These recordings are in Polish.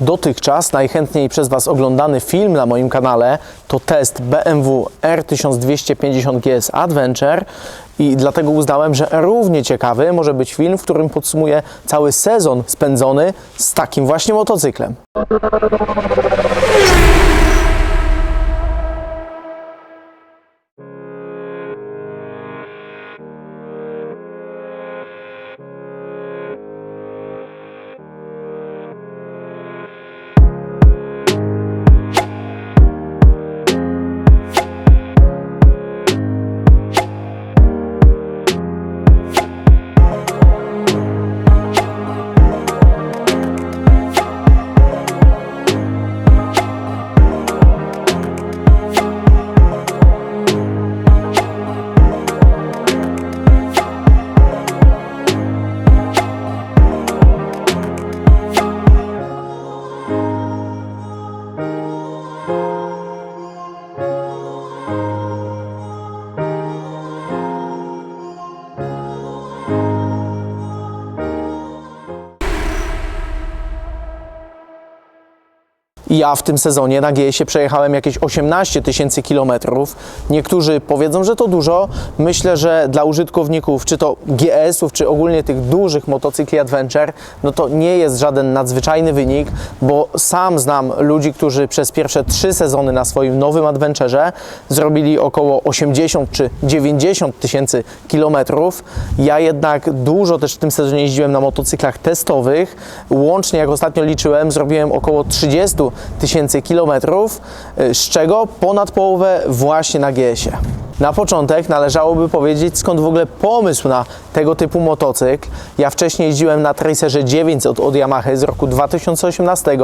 dotychczas najchętniej przez Was oglądany film na moim kanale to test BMW R1250 GS Adventure i dlatego uznałem, że równie ciekawy może być film, w którym podsumuję cały sezon spędzony z takim właśnie motocyklem. Ja w tym sezonie na GS-ie przejechałem jakieś 18 tysięcy kilometrów. Niektórzy powiedzą, że to dużo. Myślę, że dla użytkowników, czy to GS-ów, czy ogólnie tych dużych motocykli Adventure, no to nie jest żaden nadzwyczajny wynik, bo sam znam ludzi, którzy przez pierwsze trzy sezony na swoim nowym Adventurze zrobili około 80 czy 90 tysięcy kilometrów. Ja jednak dużo też w tym sezonie jeździłem na motocyklach testowych. Łącznie, jak ostatnio liczyłem, zrobiłem około 30 tysięcy kilometrów, y, z czego ponad połowę właśnie na GS-ie. Na początek należałoby powiedzieć, skąd w ogóle pomysł na tego typu motocykl. Ja wcześniej jeździłem na Tracerze 900 od Yamaha z roku 2018.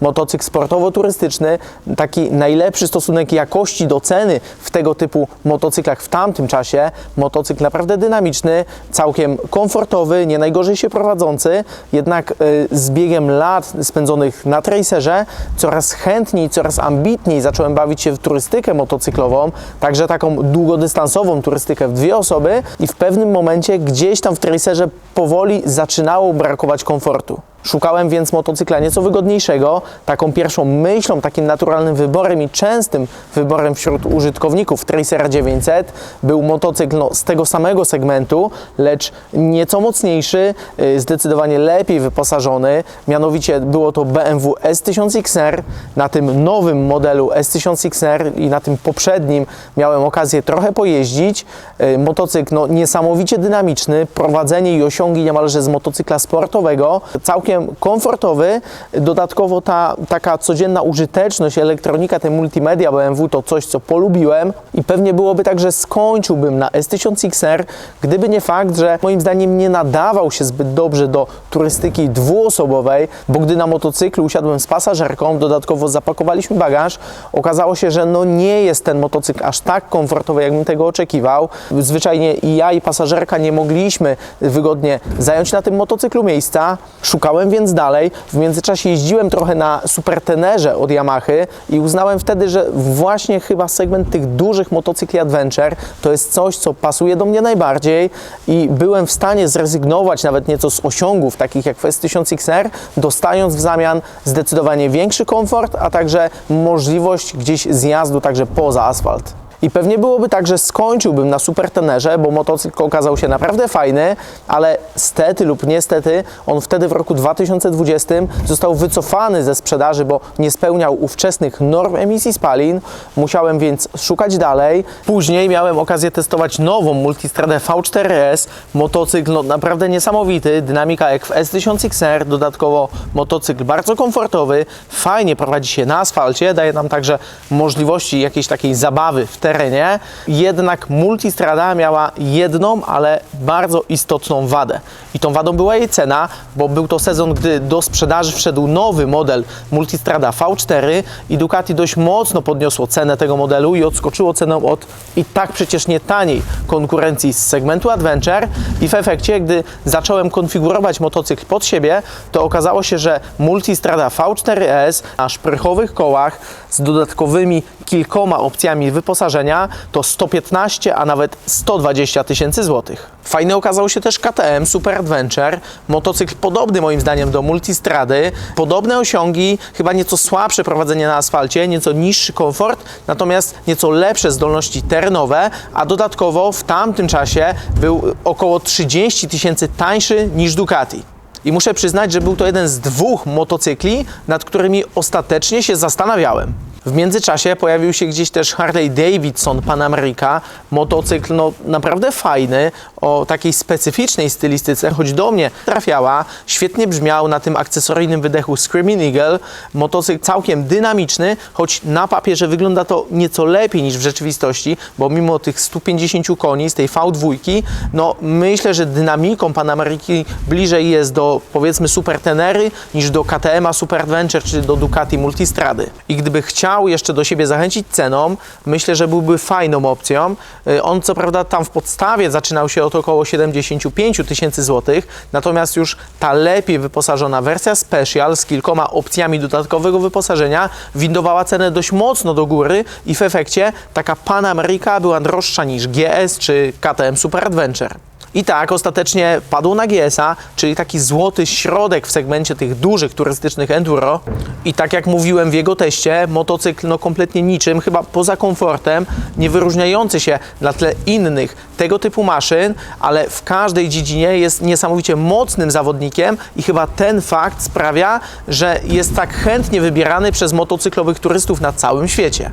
Motocykl sportowo-turystyczny, taki najlepszy stosunek jakości do ceny w tego typu motocyklach w tamtym czasie. Motocykl naprawdę dynamiczny, całkiem komfortowy, nie najgorzej się prowadzący, jednak y, z biegiem lat spędzonych na Tracerze coraz chętniej, coraz ambitniej zacząłem bawić się w turystykę motocyklową, także taką długodystansową turystykę w dwie osoby i w pewnym momencie gdzieś tam w Tracerze powoli zaczynało brakować komfortu. Szukałem więc motocykla nieco wygodniejszego. Taką pierwszą myślą, takim naturalnym wyborem i częstym wyborem wśród użytkowników Tracera 900 był motocykl no, z tego samego segmentu, lecz nieco mocniejszy, y, zdecydowanie lepiej wyposażony. Mianowicie było to BMW S1000XR. Na tym nowym modelu S1000XR i na tym poprzednim miałem okazję trochę pojeździć. Y, Motocykl no, niesamowicie dynamiczny, prowadzenie i osiągi niemalże z motocykla sportowego. Całkiem komfortowy. Dodatkowo ta taka codzienna użyteczność, elektronika, te multimedia BMW to coś, co polubiłem i pewnie byłoby tak, że skończyłbym na S1000XR, gdyby nie fakt, że moim zdaniem nie nadawał się zbyt dobrze do turystyki dwuosobowej, bo gdy na motocyklu usiadłem z pasażerką, dodatkowo zapakowaliśmy bagaż, okazało się, że no nie jest ten motocykl aż tak komfortowy, jakbym tego oczekiwał. Zwyczajnie i ja i pasażerka nie mogliśmy wygodnie zająć na tym motocyklu miejsca. Szukałem więc dalej. W międzyczasie jeździłem trochę na supertenerze od Yamahy i uznałem wtedy, że właśnie chyba segment tych dużych motocykli Adventure to jest coś, co pasuje do mnie najbardziej i byłem w stanie zrezygnować nawet nieco z osiągów, takich jak w S1000XR, dostając w zamian zdecydowanie większy komfort, a także możliwość gdzieś zjazdu także poza asfalt. I pewnie byłoby tak, że skończyłbym na supertenerze, bo motocykl okazał się naprawdę fajny, ale stety lub niestety on wtedy w roku 2020 został wycofany ze sprzedaży, bo nie spełniał ówczesnych norm emisji spalin. Musiałem więc szukać dalej. Później miałem okazję testować nową Multistradę V4S. Motocykl no, naprawdę niesamowity, dynamika jak w S1000XR, dodatkowo motocykl bardzo komfortowy, fajnie prowadzi się na asfalcie, daje nam także możliwości jakiejś takiej zabawy w terenie. Jednak Multistrada miała jedną, ale bardzo istotną wadę. I tą wadą była jej cena, bo był to sezon, gdy do sprzedaży wszedł nowy model Multistrada V4 i Ducati dość mocno podniosło cenę tego modelu i odskoczyło cenę od i tak przecież nie taniej konkurencji z segmentu Adventure i w efekcie, gdy zacząłem konfigurować motocykl pod siebie, to okazało się, że Multistrada V4S na szprychowych kołach z dodatkowymi kilkoma opcjami wyposażenia wyposażenia to 115, a nawet 120 tysięcy złotych. Fajny okazał się też KTM Super Adventure, motocykl podobny moim zdaniem do Multistrady, podobne osiągi, chyba nieco słabsze prowadzenie na asfalcie, nieco niższy komfort, natomiast nieco lepsze zdolności terenowe, a dodatkowo w tamtym czasie był około 30 tysięcy tańszy niż Ducati. I muszę przyznać, że był to jeden z dwóch motocykli, nad którymi ostatecznie się zastanawiałem. W międzyczasie pojawił się gdzieś też Harley Davidson Pan America, motocykl no, naprawdę fajny, o takiej specyficznej stylistyce, choć do mnie trafiała, świetnie brzmiał na tym akcesoryjnym wydechu Screaming Eagle, motocykl całkiem dynamiczny, choć na papierze wygląda to nieco lepiej niż w rzeczywistości, bo mimo tych 150 koni z tej V2, no myślę, że dynamiką Pan Ameryki bliżej jest do powiedzmy Super Tenery niż do KTM Super Adventure czy do Ducati Multistrady. I gdyby chciał jeszcze do siebie zachęcić ceną, myślę, że byłby fajną opcją. Y, On co prawda tam w podstawie zaczynał się od około 75 tysięcy złotych, natomiast już ta lepiej wyposażona wersja Special z kilkoma opcjami dodatkowego wyposażenia windowała cenę dość mocno do góry i w efekcie taka Pan America była droższa niż GS czy KTM Super Adventure. I tak ostatecznie padł na GS-a, czyli taki złoty środek w segmencie tych dużych turystycznych enduro. I tak jak mówiłem w jego teście, motocykl no kompletnie niczym, chyba poza komfortem, nie wyróżniający się na tle innych tego typu maszyn, ale w każdej dziedzinie jest niesamowicie mocnym zawodnikiem i chyba ten fakt sprawia, że jest tak chętnie wybierany przez motocyklowych turystów na całym świecie.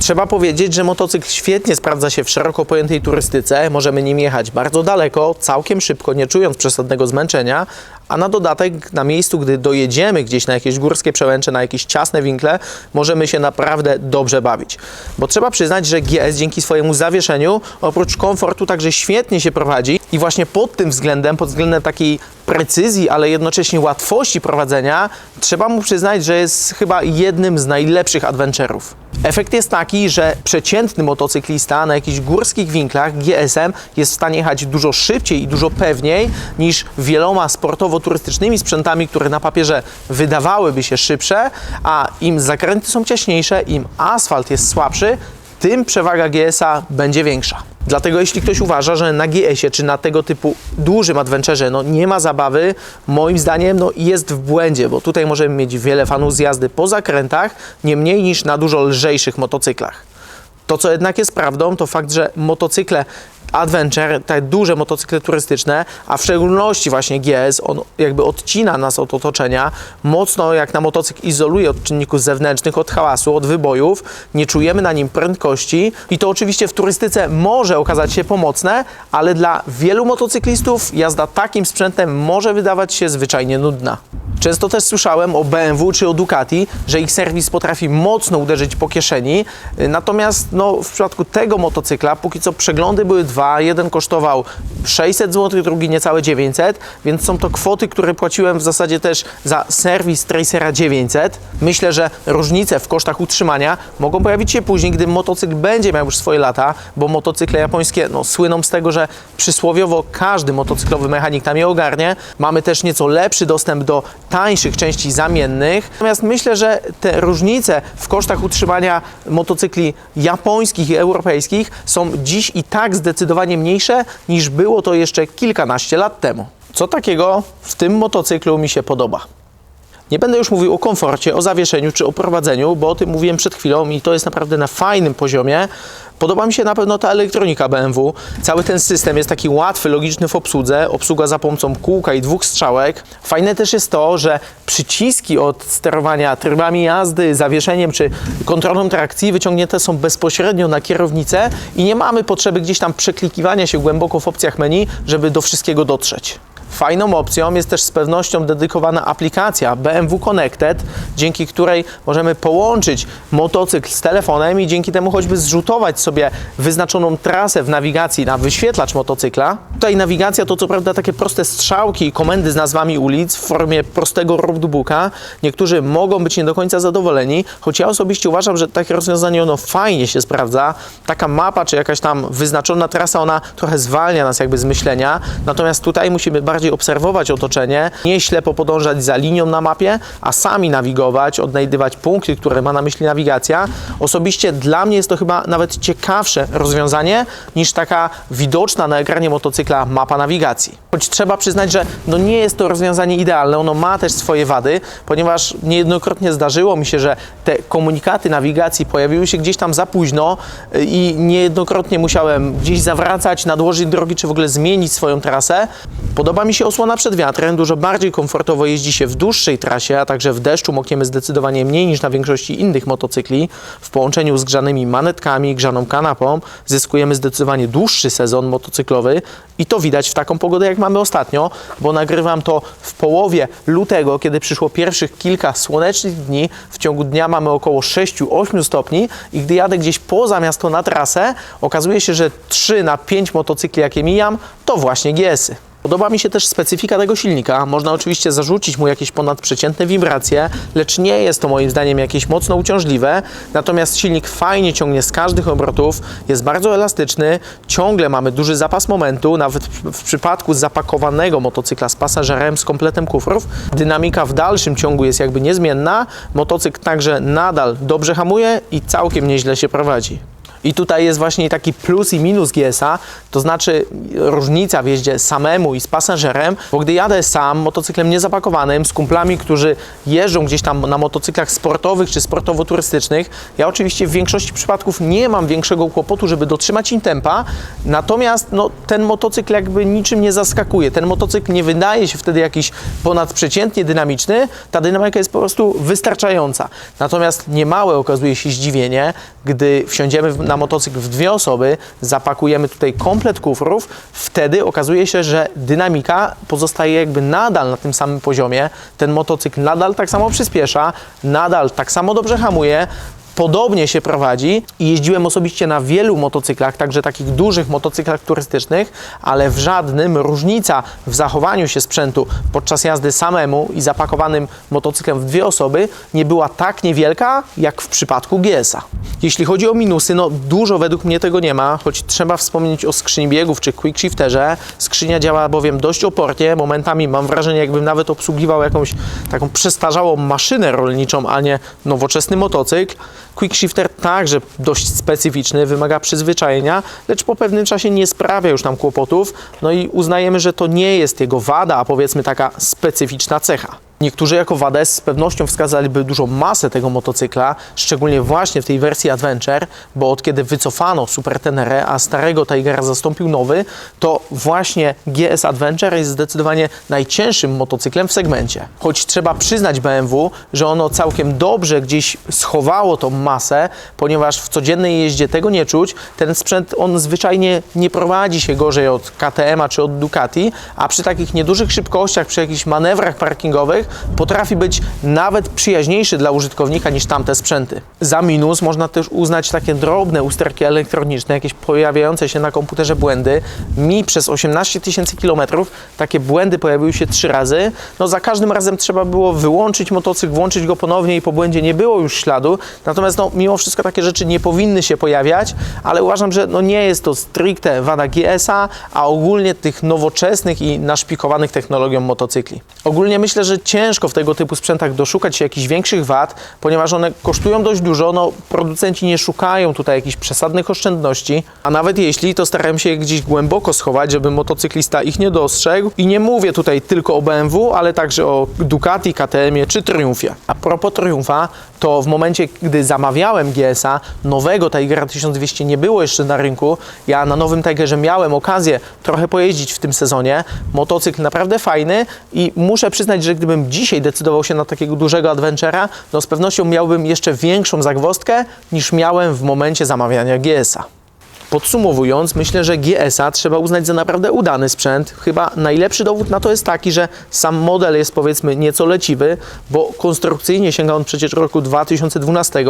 Trzeba powiedzieć, że motocykl świetnie sprawdza się w szeroko pojętej turystyce. Możemy nim jechać bardzo daleko, całkiem szybko, nie czując przesadnego zmęczenia, a na dodatek na miejscu, gdy dojedziemy gdzieś na jakieś górskie przełęcze, na jakieś ciasne winkle, możemy się naprawdę dobrze bawić. Bo trzeba przyznać, że GS dzięki swojemu zawieszeniu, oprócz komfortu, także świetnie się prowadzi i właśnie pod tym względem, pod względem takiej precyzji, ale jednocześnie łatwości prowadzenia, trzeba mu przyznać, że jest chyba jednym z najlepszych adventurów. Efekt jest taki, że przeciętny motocyklista na jakichś górskich winklach GSM jest w stanie jechać dużo szybciej i dużo pewniej niż wieloma sportowo-turystycznymi sprzętami, które na papierze wydawałyby się szybsze, a im zakręty są ciaśniejsze, im asfalt jest słabszy, tym przewaga GS-a będzie większa. Dlatego jeśli ktoś uważa, że na GS-ie czy na tego typu dużym adventurze no, nie ma zabawy, moim zdaniem no, jest w błędzie, bo tutaj możemy mieć wiele fanów z jazdy po zakrętach, nie mniej niż na dużo lżejszych motocyklach. To, co jednak jest prawdą, to fakt, że motocykle Adventure, te duże motocykle turystyczne, a w szczególności właśnie GS, on jakby odcina nas od otoczenia, mocno jak na motocykl izoluje od czynników zewnętrznych, od hałasu, od wybojów, nie czujemy na nim prędkości i to oczywiście w turystyce może okazać się pomocne, ale dla wielu motocyklistów jazda takim sprzętem może wydawać się zwyczajnie nudna. Często też słyszałem o BMW czy o Ducati, że ich serwis potrafi mocno uderzyć po kieszeni, natomiast no, w przypadku tego motocykla póki co przeglądy były dwa, jeden kosztował 600 zł, drugi niecałe 900, więc są to kwoty, które płaciłem w zasadzie też za serwis Tracera 900. Myślę, że różnice w kosztach utrzymania mogą pojawić się później, gdy motocykl będzie miał już swoje lata, bo motocykle japońskie no, słyną z tego, że przysłowiowo każdy motocyklowy mechanik tam je ogarnie. Mamy też nieco lepszy dostęp do tańszych części zamiennych. Natomiast myślę, że te różnice w kosztach utrzymania motocykli japońskich i europejskich są dziś i tak zdecydowanie mniejsze niż było to jeszcze kilkanaście lat temu. Co takiego w tym motocyklu mi się podoba? Nie będę już mówił o komforcie, o zawieszeniu czy o prowadzeniu, bo o tym mówiłem przed chwilą i to jest naprawdę na fajnym poziomie. Podoba mi się na pewno ta elektronika BMW. Cały ten system jest taki łatwy, logiczny w obsłudze. Obsługa za pomocą kółka i dwóch strzałek. Fajne też jest to, że przyciski od sterowania trybami jazdy, zawieszeniem czy kontrolą trakcji wyciągnięte są bezpośrednio na kierownicę i nie mamy potrzeby gdzieś tam przeklikiwania się głęboko w opcjach menu, żeby do wszystkiego dotrzeć. Fajną opcją jest też z pewnością dedykowana aplikacja BMW Connected, dzięki której możemy połączyć motocykl z telefonem i dzięki temu choćby zrzutować sobie wyznaczoną trasę w nawigacji na wyświetlacz motocykla. Tutaj nawigacja to co prawda takie proste strzałki i komendy z nazwami ulic w formie prostego roadbooka. Niektórzy mogą być nie do końca zadowoleni, choć ja osobiście uważam, że takie rozwiązanie ono fajnie się sprawdza. Taka mapa czy jakaś tam wyznaczona trasa, ona trochę zwalnia nas jakby z myślenia, natomiast tutaj musimy bardziej bardziej obserwować otoczenie, nie ślepo podążać za linią na mapie, a sami nawigować, odnajdywać punkty, które ma na myśli nawigacja. Osobiście dla mnie jest to chyba nawet ciekawsze rozwiązanie niż taka widoczna na ekranie motocykla mapa nawigacji. Choć trzeba przyznać, że no nie jest to rozwiązanie idealne, ono ma też swoje wady, ponieważ niejednokrotnie zdarzyło mi się, że te komunikaty nawigacji pojawiły się gdzieś tam za późno y, i niejednokrotnie musiałem gdzieś zawracać, nadłożyć drogi, czy w ogóle zmienić swoją trasę. Podoba mi się osłona przed wiatrem, dużo bardziej komfortowo jeździ się w dłuższej trasie, a także w deszczu mokniemy zdecydowanie mniej niż na większości innych motocykli. W połączeniu z grzanymi manetkami, grzaną kanapą zyskujemy zdecydowanie dłuższy sezon motocyklowy i to widać w taką pogodę jak mamy ostatnio, bo nagrywam to w połowie lutego, kiedy przyszło pierwszych kilka słonecznych dni. W ciągu dnia mamy około 6-8 stopni i gdy jadę gdzieś poza miasto na trasę, okazuje się, że 3 na 5 motocykli jakie mijam, to właśnie GS-y. Podoba mi się też specyfika tego silnika. Można oczywiście zarzucić mu jakieś ponadprzeciętne wibracje, lecz nie jest to moim zdaniem jakieś mocno uciążliwe. Natomiast silnik fajnie ciągnie z każdych obrotów, jest bardzo elastyczny, ciągle mamy duży zapas momentu, nawet w, przypadku zapakowanego motocykla z pasażerem, z kompletem kufrów. Dynamika w dalszym ciągu jest jakby niezmienna. Motocykl także nadal dobrze hamuje i całkiem nieźle się prowadzi. I tutaj jest właśnie taki plus i minus GS-a, to znaczy różnica w jeździe samemu i z pasażerem, bo gdy jadę sam motocyklem niezapakowanym z kumplami, którzy jeżdżą gdzieś tam na motocyklach sportowych czy sportowo-turystycznych, ja oczywiście w większości przypadków nie mam większego kłopotu, żeby dotrzymać im tempa, natomiast no, ten motocykl jakby niczym nie zaskakuje. Ten motocykl nie wydaje się wtedy jakiś ponadprzeciętnie dynamiczny, ta dynamika jest po prostu wystarczająca. Natomiast niemałe okazuje się zdziwienie, gdy wsiądziemy w- na motocykl w dwie osoby, zapakujemy tutaj komplet kufrów, wtedy okazuje się, że dynamika pozostaje jakby nadal na tym samym poziomie. Ten motocykl nadal tak samo przyspiesza, nadal tak samo dobrze hamuje, podobnie się prowadzi i jeździłem osobiście na wielu motocyklach, także takich dużych motocyklach turystycznych, ale w żadnym różnica w zachowaniu się sprzętu podczas jazdy samemu i zapakowanym motocyklem w dwie osoby nie była tak niewielka jak w przypadku GS-a. Jeśli chodzi o minusy, no dużo według mnie tego nie ma, choć trzeba wspomnieć o skrzyni biegów czy quick shifterze. Skrzynia działa bowiem dość opornie, momentami mam wrażenie jakbym nawet obsługiwał jakąś taką przestarzałą maszynę rolniczą, a nie nowoczesny motocykl. Quick shifter także dość specyficzny, wymaga przyzwyczajenia, lecz po pewnym czasie nie sprawia już nam kłopotów. No i uznajemy, że to nie jest jego wada, a powiedzmy taka specyficzna cecha. Niektórzy jako wadę z pewnością wskazaliby dużą masę tego motocykla, szczególnie właśnie w tej wersji Adventure, bo od kiedy wycofano Super Tenerę, a starego Tigera zastąpił nowy, to właśnie GS Adventure jest zdecydowanie najcięższym motocyklem w segmencie. Choć trzeba przyznać BMW, że ono całkiem dobrze gdzieś schowało tą masę, ponieważ w codziennej jeździe tego nie czuć. Ten sprzęt on zwyczajnie nie prowadzi się gorzej od KTM-a czy od Ducati, a przy takich niedużych szybkościach, przy jakichś manewrach parkingowych potrafi być nawet przyjaźniejszy dla użytkownika niż tamte sprzęty. Za minus można też uznać takie drobne usterki elektroniczne, jakieś pojawiające się na komputerze błędy. Mi przez 18 tysięcy kilometrów takie błędy pojawiły się trzy razy. No za każdym razem trzeba było wyłączyć motocykl, włączyć go ponownie i po błędzie nie było już śladu. Natomiast no, mimo wszystko takie rzeczy nie powinny się pojawiać, ale uważam, że no, nie jest to stricte wada GS-a, a ogólnie tych nowoczesnych i naszpikowanych technologią motocykli. Ogólnie myślę, że ciężko w tego typu sprzętach doszukać się jakichś większych wad, ponieważ one kosztują dość dużo. No, producenci nie szukają tutaj jakichś przesadnych oszczędności, a nawet jeśli, to starają się je gdzieś głęboko schować, żeby motocyklista ich nie dostrzegł. I nie mówię tutaj tylko o BMW, ale także o Ducati, KTM czy Triumfie. A propos Triumfa, to w momencie, gdy zamawiałem GS-a, nowego Tigera 1200 nie było jeszcze na rynku. Ja na nowym Tigerze miałem okazję trochę pojeździć w tym sezonie. Motocykl naprawdę fajny i muszę przyznać, że gdybym dzisiaj decydował się na takiego dużego adventure'a, no z pewnością miałbym jeszcze większą zagwozdkę niż miałem w momencie zamawiania GS-a. Podsumowując, myślę, że GS-a trzeba uznać za naprawdę udany sprzęt. Chyba najlepszy dowód na to jest taki, że sam model jest powiedzmy nieco leciwy, bo konstrukcyjnie sięga on przecież roku 2012,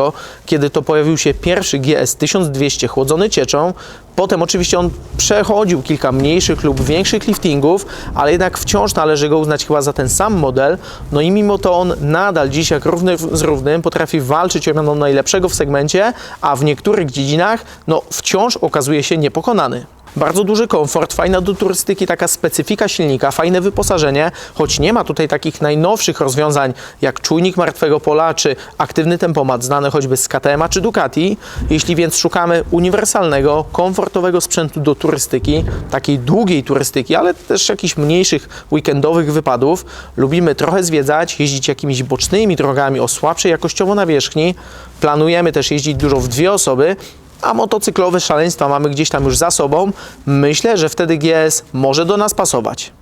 kiedy to pojawił się pierwszy GS 1200 chłodzony cieczą. Potem oczywiście on przechodził kilka mniejszych lub większych liftingów, ale jednak wciąż należy go uznać chyba za ten sam model. No i mimo to on nadal dziś jak równy z równym potrafi walczyć o miano najlepszego w segmencie, a w niektórych dziedzinach no wciąż okazuje się niepokonany. Bardzo duży komfort, fajna do turystyki taka specyfika silnika, fajne wyposażenie, choć nie ma tutaj takich najnowszych rozwiązań jak czujnik martwego pola czy aktywny tempomat znany choćby z KTM czy Ducati. Jeśli więc szukamy uniwersalnego, komfortowego sprzętu do turystyki, takiej długiej turystyki, ale też jakichś mniejszych weekendowych wypadów, lubimy trochę zwiedzać, jeździć jakimiś bocznymi drogami o słabszej jakościowo nawierzchni, planujemy też jeździć dużo w dwie osoby, a motocyklowe szaleństwa mamy gdzieś tam już za sobą, myślę, że wtedy GS może do nas pasować.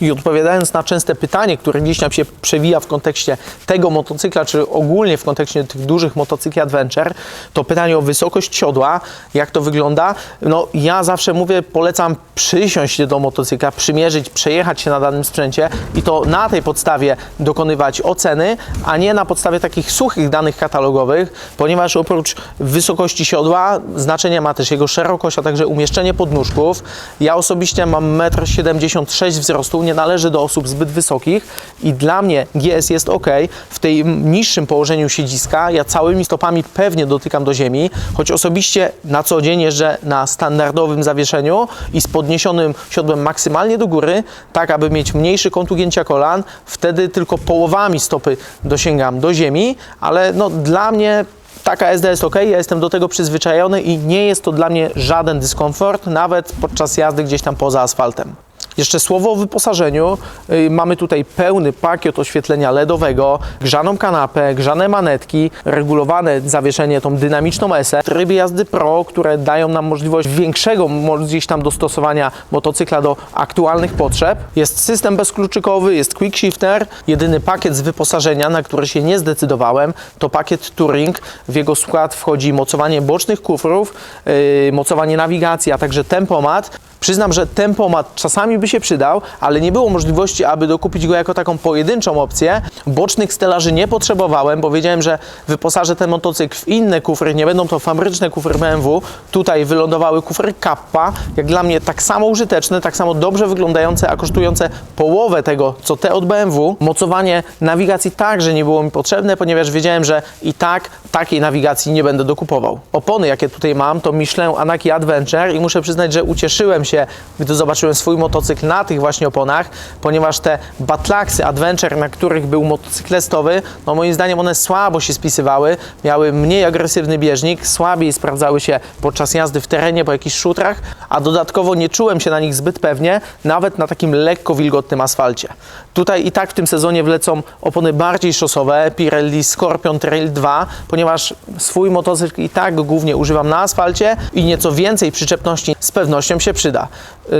I odpowiadając na częste pytanie, które gdzieś tam się przewija w kontekście tego motocykla, czy ogólnie w kontekście tych dużych motocykli Adventure, to pytanie o wysokość siodła, jak to wygląda. No ja zawsze mówię, polecam przysiąść do motocykla, przymierzyć, przejechać się na danym sprzęcie i to na tej podstawie dokonywać oceny, a nie na podstawie takich suchych danych katalogowych, ponieważ oprócz wysokości siodła znaczenie ma też jego szerokość, a także umieszczenie podnóżków. Ja osobiście mam 1,76 m wzrostu, nie należy do osób zbyt wysokich i dla mnie GS jest ok. W tej niższym położeniu siedziska ja całymi stopami pewnie dotykam do ziemi, choć osobiście na co dzień jeżdżę na standardowym zawieszeniu i z podniesionym siodłem maksymalnie do góry, tak aby mieć mniejszy kąt ugięcia kolan. Wtedy tylko połowami stopy dosięgam do ziemi, ale no dla mnie Taka SD jest ok, ja jestem do tego przyzwyczajony i nie jest to dla mnie żaden dyskomfort, nawet podczas jazdy gdzieś tam poza asfaltem. Jeszcze słowo o wyposażeniu. Yy, Mamy tutaj pełny pakiet oświetlenia LEDowego, grzaną kanapę, grzane manetki, regulowane zawieszenie, tą dynamiczną ESę, tryby jazdy Pro, które dają nam możliwość większego gdzieś tam dostosowania motocykla do aktualnych potrzeb. Jest system bezkluczykowy, jest quick shifter. Jedyny pakiet z wyposażenia, na który się nie zdecydowałem, to pakiet Touring. W jego skład wchodzi mocowanie bocznych kufrów, yy, mocowanie nawigacji, a także tempomat. Przyznam, że tempomat czasami by się przydał, ale nie było możliwości, aby dokupić go jako taką pojedynczą opcję. Bocznych stelaży nie potrzebowałem, bo wiedziałem, że wyposażę ten motocykl w inne kufry, nie będą to fabryczne kufry BMW. Tutaj wylądowały kufry Kappa, jak dla mnie tak samo użyteczne, tak samo dobrze wyglądające, a kosztujące połowę tego, co te od BMW. Mocowanie nawigacji także nie było mi potrzebne, ponieważ wiedziałem, że i tak takiej nawigacji nie będę dokupował. Opony, jakie tutaj mam, to Michelin Anaki Adventure i muszę przyznać, że ucieszyłem się, gdy zobaczyłem swój motocykl na tych właśnie oponach, ponieważ te Batlaxy Adventure, na których był motocykl testowy, no moim zdaniem one słabo się spisywały, miały mniej agresywny bieżnik, słabiej sprawdzały się podczas jazdy w terenie, po jakichś szutrach, a dodatkowo nie czułem się na nich zbyt pewnie, nawet na takim lekko wilgotnym asfalcie. Tutaj i tak w tym sezonie wlecą opony bardziej szosowe, Pirelli Scorpion Trail 2, ponieważ swój motocykl i tak głównie używam na asfalcie i nieco więcej przyczepności z pewnością się przyda.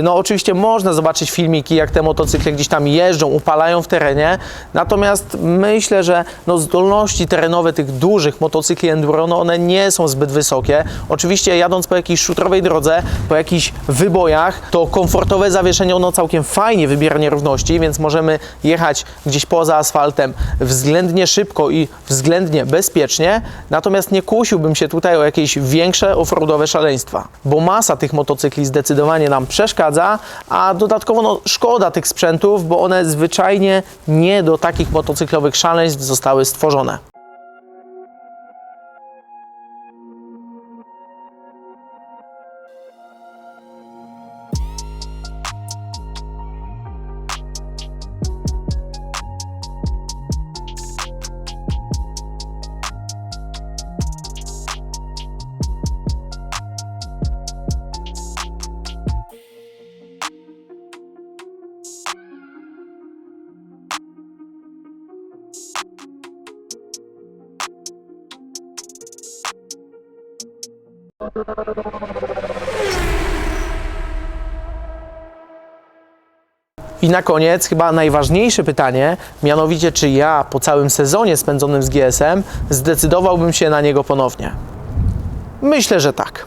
No oczywiście można zobaczyć filmiki, jak te motocykle gdzieś tam jeżdżą, upalają w terenie, natomiast myślę, że no zdolności terenowe tych dużych motocykli enduro, no one nie są zbyt wysokie. Oczywiście jadąc po jakiejś szutrowej drodze, po jakichś wybojach, to komfortowe zawieszenie ono całkiem fajnie wybiera nierówności, więc możemy jechać gdzieś poza asfaltem względnie szybko i względnie bezpiecznie, natomiast nie kusiłbym się tutaj o jakieś większe offroadowe szaleństwa, bo masa tych motocykli zdecydowanie nam przeszkadza, a dodatkowo no, szkoda tych sprzętów, bo one zwyczajnie nie do takich motocyklowych szaleństw zostały stworzone. I na koniec chyba najważniejsze pytanie, mianowicie czy ja po całym sezonie spędzonym z GSM zdecydowałbym się na niego ponownie? Myślę, że tak.